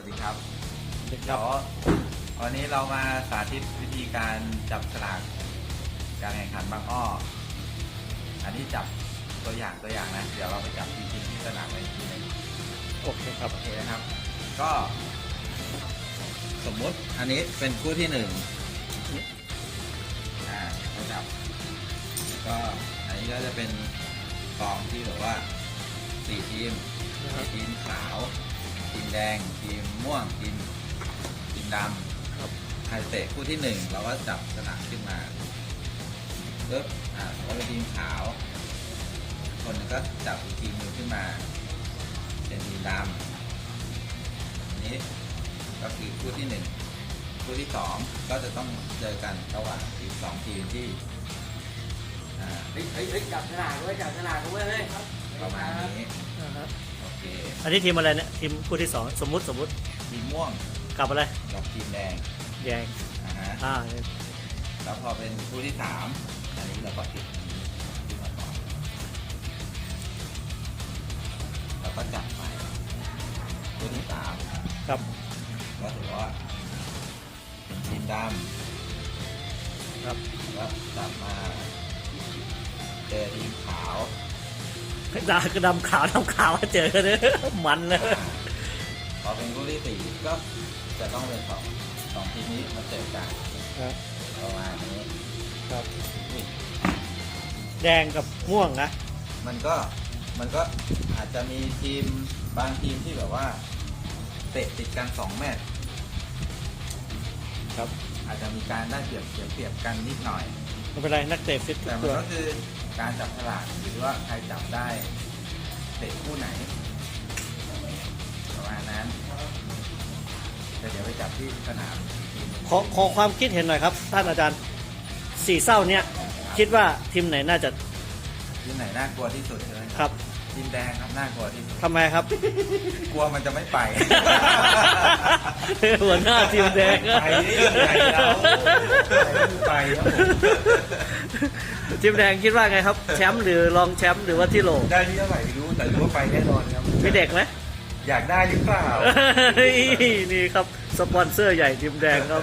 วัสดีครับเดี๋เดี๋ยยวววันนี้เรามาสาธิตวิธีการจับฉลากการแข่งขันบางอ้อ อันนี้จับตัวอย่างตัวอย่างนะ เดี๋ยวเราไปจับจริงๆที่สนามกันอีกทีหนึงโอเคครับโอเคนะครับ ก็ สมมุติอันนี้เป็นคู่ที่หนึ่งอ่าเราจับแล้วก็อันนี้ก็จะเป็นกองที่แบบว่าสี่ทีมนะครับทีมขาว ทีมแดง ทีมม่วง ทีมทีมดครับำใครเตะคู่ที่หนึ่งเราก็จับสนามขึ้นมาปึ๊บอ่าสมมติเป็นทีมขาว คนหนึงก็จับอีกทีมหนึงขึ้นมา เป็นทีมดำอันนี้ก็คือคู่ที่หนึ่งคู่ที่สองก็จะต้องเจอกันระหว่างทีมสองทีมที่อ่าเฮ้ยเฮ้ยเฮ้ยจับฉลากด้วยจับฉลากด้วยเฮ้ยประมาณนี้นะฮะโอ เคอันนี้ทีมอะไรเนี่ยทีมคู่ที่สองสมมุติสมมุติทีมม่วงกับอะไรกับทีมแดงแดงอ่าฮะอ่าแล้วพอเป็นคู่ที่สามอันนี้เราก็ติดขึ้นมาก่อนแล้วก็จับไปคู่ที่สามครับก็ถือว่าเป็นทีมดำครับแล้วจับมาเจอทีมขาว ดาก็ดำขาวดำขาวเจอกันเนี่ยมันเลยอ่าพอเป็นคู่ที่สี่ก็จะต้องเป็นสองสองทีมนี้มาเจอกันครับประมาณนี้ครับอุ้ยแดงกับม่วงนะมันก็มันก็อาจจะมีทีมบางทีมที่แบบว่า เตะติดกันสองแมตช์ครับอาจจะมีการได้เปรียบเสียเปรียบกันนิดหน่อย ไม่เป็นไรนักเตะฟิตทุแต่กมัตันวก็คือ การจับฉลากหรือว่าใครจับได้เตะคู่ไหน ประมาณนั้นแต่เดี๋ยวไปจับที่สนามอีกทีหนึ่งขอขอความคิดเห็นหน่อยครับ ท่านอาจารย์สี่เศร้าเนี่ยคิดว่าทีมไหนน่าจะทีมไหนน่ากลัวที่สุดใช่ไหมครับ ทีมแดงครับน่ากลัวที่สุดทำไมครับ กลัวมันจะไม่ไป หัวหน้าทีมแดงไปนี่ไปแล้วไปครับผมทีมแดงคิดว่าไงครับ แชมป์หรือรองแชมป์หรือว่าที่โหลได้ที่เท่าไหร่ไม่รู้แต่รู้ว่าไปแน่นอนครับมีเด็กไหมอยากได้หรือเปล่าเฮ้ยนี่ครับ สปอนเซอร์ใหญ่ทีมแดงครับ